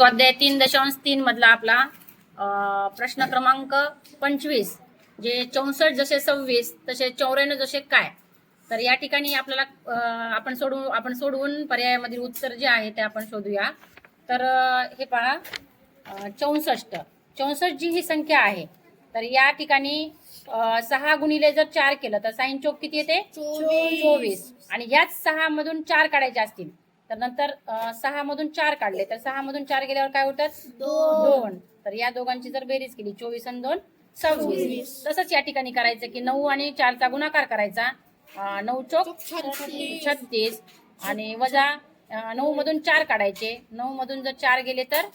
स्वाध्याय तीन दशांश तीन मधला आपला प्रश्न क्रमांक पंचवीस जे चौसष्ट जसे सव्वीस तसे चौऱ्याण्णव जसे काय? तर या ठिकाणी आपल्याला आपण सोडवू आपण सोडवून पर्यायामधील उत्तर जे आहे ते आपण शोधूया. तर हे पहा चौसष्ट. चौसष्ट जी ही संख्या आहे तर या ठिकाणी सहा गुणिले जर चार केलं तर साईन चौक किती येते? चोवीस. आणि याच सहा मधून चार काढायचे असतील तर नंतर सहा मधून चार काढले. तर सहा मधून चार गेल्यावर काय होतात दोन. तर या दोघांची जर बेरीज केली चोवीस आणि दोन सव्वीस. तसंच या ठिकाणी करायचं की नऊ आणि चारचा गुणाकार करायचा. नऊ चौक छत्तीस. आणि वजा नऊ मधून चार काढायचे. नऊ मधून जर चार गेले तर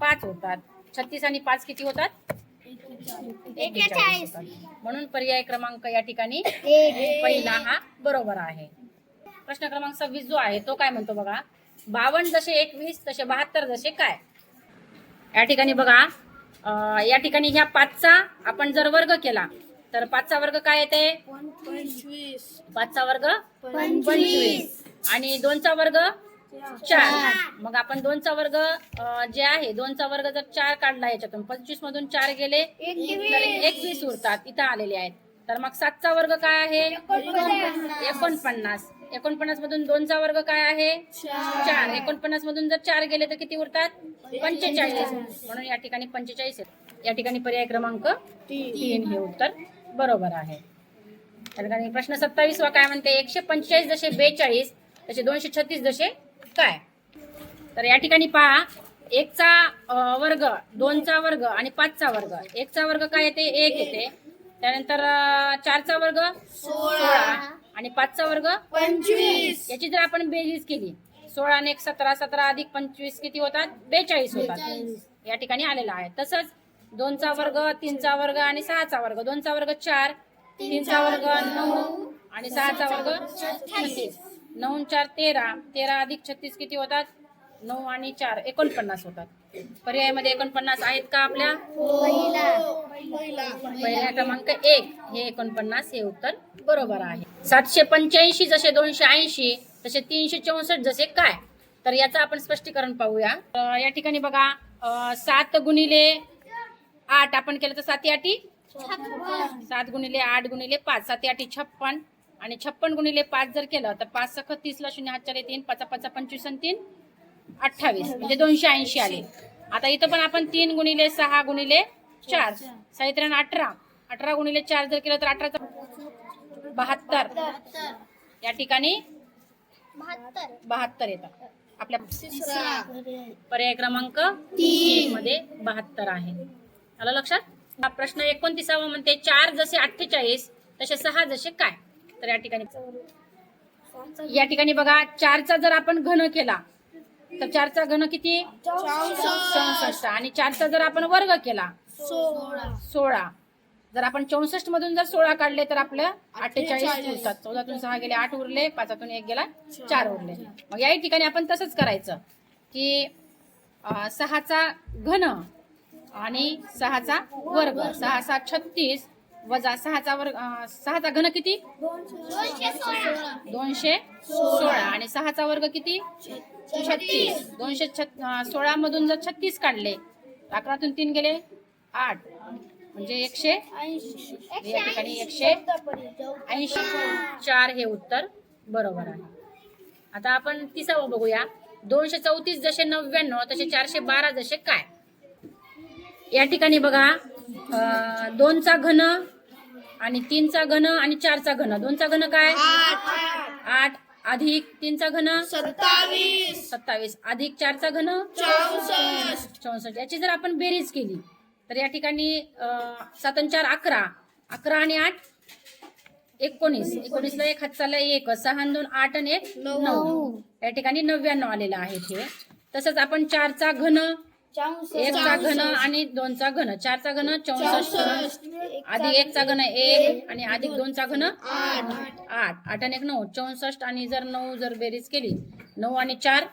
पाच. होतात. छत्तीस आणि पाच किती होतात. म्हणून पर्याय क्रमांक या ठिकाणी पहिला हा बरोबर आहे. प्रश्न क्रमांक सव्वीस जो आहे तो काय म्हणतो बघा? बावन्न जसे एकवीस तसे बहात्तर जसे काय? या ठिकाणी बघा या ठिकाणी ह्या पाचचा आपण जर वर्ग केला तर पाचचा वर्ग काय येते? पाचचा वर्ग पंचवीस. आणि दोनचा वर्ग चार. मग आपण दोनचा वर्ग जे आहे दोनचा वर्ग जर चार काढला याच्यातून पंचवीस मधून चार गेले तर एकवीस उरतात इथं आलेले आहेत. तर मग सातचा वर्ग काय आहे? एकोणपन्नास. एकोणपन्नास मधून दोनचा वर्ग काय आहे? चार. एकोणपन्नास मधून जर चार गेले तर किती उरतात? पंचेचाळीस. म्हणून या ठिकाणी पंचेचाळीस या ठिकाणी पर्याय क्रमांक तीन. हे उत्तर बरोबर आहे. त्या ठिकाणी प्रश्न सत्तावीसवा काय म्हणते? एकशे पंचेचाळीस जसे बेचाळीस तसे दोनशे छत्तीस जसे काय? तर या ठिकाणी पहा एकचा वर्ग दोनचा वर्ग आणि पाचचा वर्ग. एकचा वर्ग काय येते? एक येते. त्यानंतर चारचा वर्ग? सोळा. आणि पाचचा वर्ग? पंचवीस. याची जर आपण बेरीज केली सोळा आणि एक सतरा सतरा अधिक पंचवीस किती होतात? बेचाळीस होतात. या ठिकाणी आलेला आहे. तसंच दोनचा वर्ग तीनचा वर्ग आणि सहाचा वर्ग. दोनचा वर्ग चार तीनचा वर्ग नऊ आणि सहाचा वर्ग छत्तीस. नऊ चार तेरा. तेरा अधिक छत्तीस किती होतात? नऊ आणि चार एकोणपन्नास होतात. पर्यायामध्ये एकोणपन्नास आहेत का आपल्या? पहिला. क्रमांक एक. हे एकोणपन्नास हे उत्तर बरोबर आहे. सातशे पंच्याऐंशी जसे दोनशे ऐंशी तसे तीनशे चौसष्ट जसे काय? तर याचं आपण स्पष्टीकरण पाहूया. या ठिकाणी बघा सात गुणिले आठ. आपण केलं तर साती आठी सात गुणिले आठ गुणिले पाच. साती आठी छप्पन. आणि छप्पन गुणिले पाच जर केलं तर पाच सख तीसला शून्य हात चार तीन पाचा पाचा पंचवीस आणि तीन. अठ्ठावीस म्हणजे दोनशे ऐंशी आले. आता इथं पण आपण तीन गुणिले सहा गुणिले चार साहित्र्यानं अठरा. अठरा गुणिले चार जर केलं तर अठराचा बहात्तर. या ठिकाणी बहात्तर. येतात आपल्या पर्याय क्रमांक तीन. मध्ये बहात्तर आहे. आलं लक्षात? हा प्रश्न एकोणतीसावा म्हणते चार जसे अठ्ठेचाळीस तसे सहा जसे काय? तर या ठिकाणी या ठिकाणी बघा चारचा जर आपण घन केला तर चारचा घन किती? चौसष्ट. आणि चारचा जर आपण वर्ग केला सोळा. जर आपण चौसष्ट मधून जर सोळा काढले तर आपलं अठ्ठेचाळीस उरतात चौदातून सहा गेले आठ उरले पाचातून एक गेला चार. उरले. मग याही ठिकाणी आपण तसंच करायचं की सहाचा घन आणि सहाचा वर्ग. सहा सात छत्तीस. वजा सहाचा वर्ग सहाचा घन किती? दोनशे सोळा. आणि सहाचा वर्ग किती? छत्तीस. दोनशे सोळा मधून जर छत्तीस काढले अकरातून तीन गेले आठ. म्हणजे एकशे? म्हणजे या ठिकाणी एकशे ऐंशी. चार हे उत्तर बरोबर आहे. आता आपण तिसावं बघूया. दोनशे चौतीस जसे नव्याण्णव तसे चारशे बारा जसे काय? या ठिकाणी बघा दोनचा घन आणि तीनचा घन आणि चारचा घन. दोनचा घन काय? आठ. अधिक तीनचा घन? सत्तावीस. सत्तावीस. अधिक चारचा घन? चौसष्ट. चौसष्ट. याची जर आपण बेरीज केली तर या ठिकाणी अं, सात आणि चार अकरा. अकरा आणि आठ एकोणीस. एकोणीसला एक हात चालला एक. सहा दोन आठ आणि एक नऊ. या ठिकाणी नव्याण्णव आलेलं आहे हे तसंच आपण चारचा घन एकचा घन आणि दोनचा घन. चारचा घन चौसष्ट. अधिक एकचा घन एक आणि अधिक दोनचा घन आठ. आठ. आणि एक नऊ. चौसष्ट आणि जर नऊ जर बेरीज केली नऊ आणि चार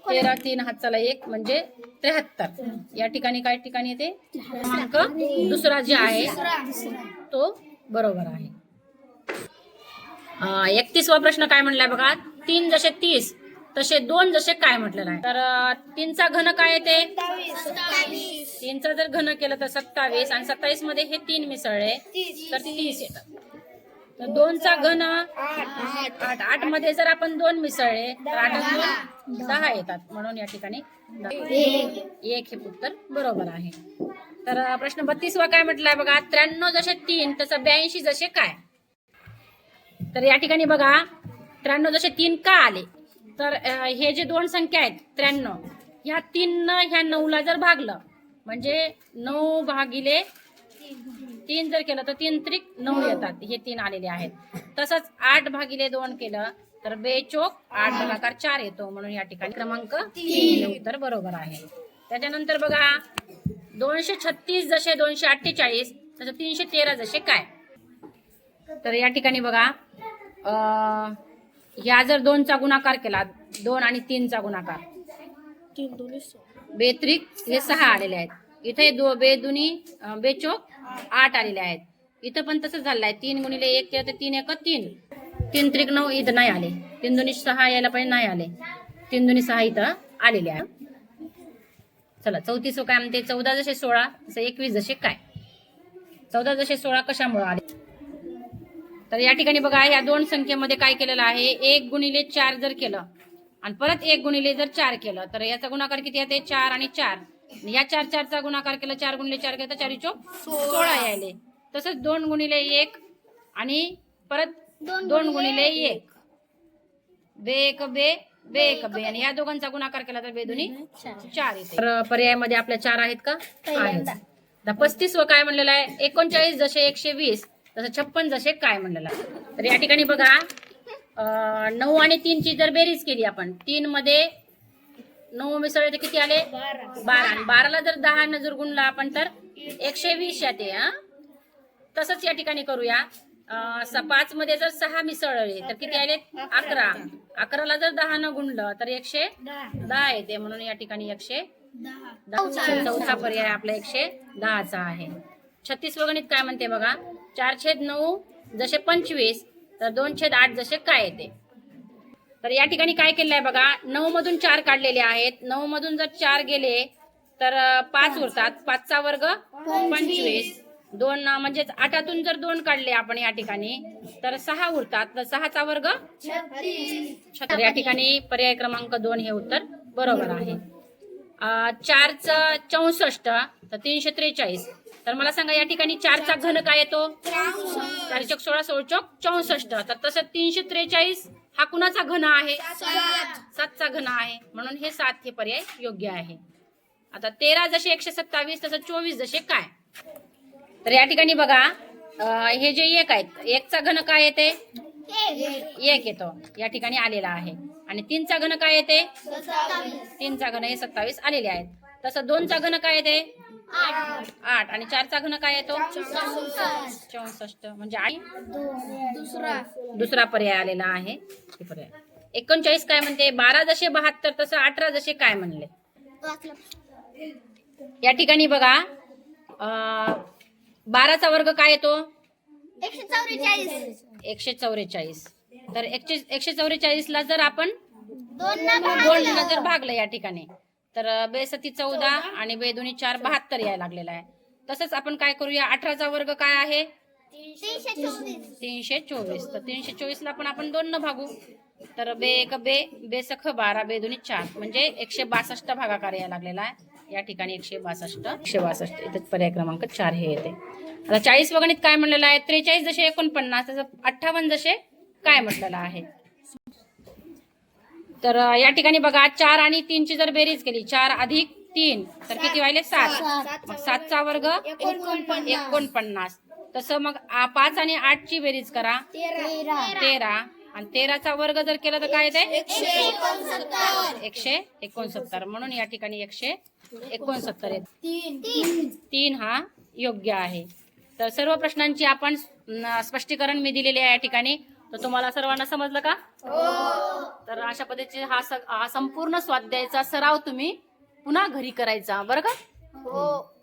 तेरा तीन हातचाला एक म्हणजे त्र्याहत्तर. या ठिकाणी काय ठिकाणी येते? क्रमांक दुसरा जे आहे तो बरोबर आहे. एकतीसवा प्रश्न काय म्हणलाय बघा? तीन जसे तीस तसे दोन जसे काय म्हटलेलं आहे? तर तीनचा घन काय येते तीनचा जर घन केलं तर सत्तावीस आणि सत्तावीसमध्ये हे तीन मिसळले तर तीस येतात तर दोनचा घन आठ. आठमध्ये जर आपण दोन मिसळले तर आठ दहा येतात. म्हणून या ठिकाणी. एक हे उत्तर बरोबर आहे. तर प्रश्न बत्तीसवा काय म्हटलाय बघा? त्र्याण्णव जसे तीन तसं ब्याऐंशी जसे काय? तर या ठिकाणी बघा त्र्याण्णव जसे तीन का आले? तर हे जे दोन संख्या आहेत त्र्याण्णव ह्या तीन ह्या नऊला जर भागलं म्हणजे नऊ भागिले तीन जर केलं तर तीन त्रिक नऊ. येतात. हे तीन आलेले आहेत. तसंच आठ भागिले दोन केलं तर बेचोक आठ भागाकार चार येतो म्हणून या ठिकाणी क्रमांक तीन उत्तर बरोबर आहे. त्याच्यानंतर बघा दोनशे छत्तीस जसे दोनशे अठ्ठेचाळीस तसं तीनशे तेरा जसे काय? तर या ठिकाणी बघा अं, ह्या जर दोनचा गुणाकार केला दोन आणि तीनचा गुणाकार. बेत्रिक हे सहा आलेले आहेत. इथे दो बेदुनी बेचोक आठ आलेले आहेत. इथं पण तसंच झालं आहे तीन गुणिले एक केलं तर तीन एक तीन. तीन त्रिक नऊ इथं नाही आले. तीन दोन्ही सहा यायला पाहिजे नाही आले. तीन दोन्ही सहा इथं आलेले आहे चला चौतीस काय म्हणते चौदा जसे सोळा तसं एकवीस जसे काय? चौदा जसे सोळा कशामुळे आले? तर या ठिकाणी बघा या दोन संख्येमध्ये काय केलेलं आहे? एक गुणिले चार जर केलं आणि परत एक गुणिले जर चार केलं तर याचा गुणाकार किती येते? चार आणि चार. या चार चारचा गुणाकार केला चार गुणिले चार केलं तर चारी चोक सोळा यायले. तसंच दोन गुणिले एक आणि परत दोन गुणिले एक. बे एक बे बे एक बे. आणि या दोघांचा गुणाकार केला तर बेदुनी चार. येते. तर पर्यायामध्ये आपल्या चार आहेत का? आहेत. पस्तीस व काय म्हणलेलं आहे? एकोणचाळीस जसे एकशे वीस. तसं छप्पन जसे काय म्हणलेलं तर या ठिकाणी बघा नऊ आणि तीनची जर बेरीज केली आपण तीन मध्ये नऊ मिसळले तर किती आले? बारा. बाराला जर दहा न जर गुणला आपण तर एकशे वीस येते हा? तसंच या ठिकाणी करूया. पाच मध्ये जर सहा मिसळले तर किती आले? अकरा. अकराला जर दहा न गुणलं तर एकशे दहा येते. म्हणून या ठिकाणी एकशे दहा. चौथा. पर्याय आपला एकशे दहाचा आहे. छत्तीस गणित काय म्हणते बघा? चार छेद नऊ जसे पंचवीस तर दोन छेद आठ जसे काय येते? तर या ठिकाणी काय केलं आहे बघा नऊ मधून चार काढलेले आहेत. नऊ मधून जर चार गेले तर पाच उरतात. पाचचा वर्ग पंचवीस. दोन म्हणजेच आठातून जर दोन काढले आपण या ठिकाणी तर सहा उरतात. तर सहाचा वर्ग तर या ठिकाणी पर्याय क्रमांक दोन हे उत्तर बरोबर आहे. चारचं चौसष्ट तर तीनशे त्रेचाळीस. तर मला सांगा या ठिकाणी चारचा घन काय येतो? चार चौक सोळा सोळ चौक चौसष्ट. तर तसं तीनशे त्रेचाळीस हा कुणाचा घन आहे? सातचा घन आहे. म्हणून हे सात हे पर्याय योग्य आहे. आता तेरा जसे एकशे सत्तावीस तसं चोवीस जसे काय? तर या ठिकाणी बघा हे जे एक आहेत एकचा घन काय येते? एक येतो. या ठिकाणी आलेला आहे. आणि तीनचा घन काय येते? तीनचा घन हे सत्तावीस आलेले आहेत. तसं दोनचा घन काय येते? आठ. आणि चारचा घन काय येतो? चौसष्ट. म्हणजे आणि दुसरा. दुसरा पर्याय आलेला आहे. हे पर्याय. एकोणचाळीस काय म्हणते? बारा जसे बहात्तर तसं अठरा जसे काय म्हणले? या ठिकाणी बघा. बाराचा वर्ग काय येतो? एकशे चौवेचाळीस. एकशे चौवेचाळीस. तर एकशे एकशे चौवेचाळीस ला जर आपण दोन जर भागलं या ठिकाणी तर बेसती चौदा आणि बेदोनी चार बहात्तर यायला लागलेला आहे. तसंच आपण काय करूया अठराचा वर्ग काय आहे? तीनशे चोवीस. तर तीनशे चोवीस ला पण आपण दोन न भागू. तर बे एक बे बेसख बारा बेदोनी चार. म्हणजे एकशे बासष्ट भागाकार यायला लागलेला आहे. या ठिकाणी एकशे बासष्ट एकशे बासष्ट. इथे पर्याय क्रमांक चार हे येते. आता चाळीस वगणित काय म्हणलेलं आहे? त्रेचाळीस जसे एकोणपन्नास तसं अठ्ठावन्न जसे काय म्हटलेलं आहे? तर या ठिकाणी बघा चार आणि तीनची जर बेरीज केली चार अधिक तीन तर किती व्हायले? सात. मग सातचा वर्ग एकोणपन्नास. तसं मग आ- पाच आणि आठची बेरीज करा. तेरा. आणि तेराचा वर्ग जर केला तर काय येते एकशे एकोणसत्तर. म्हणून या ठिकाणी एकशे एकोणसत्तर येते. तीन. हा योग्य आहे. तर सर्व प्रश्नांची आपण स्पष्टीकरण मी दिलेले आहे या ठिकाणी. तर तुम्हाला सर्वांना समजलं का? तर अशा पद्धतीचे हा हा संपूर्ण स्वाध्यायाचा सराव तुम्ही पुन्हा घरी करायचा बरं का? हो.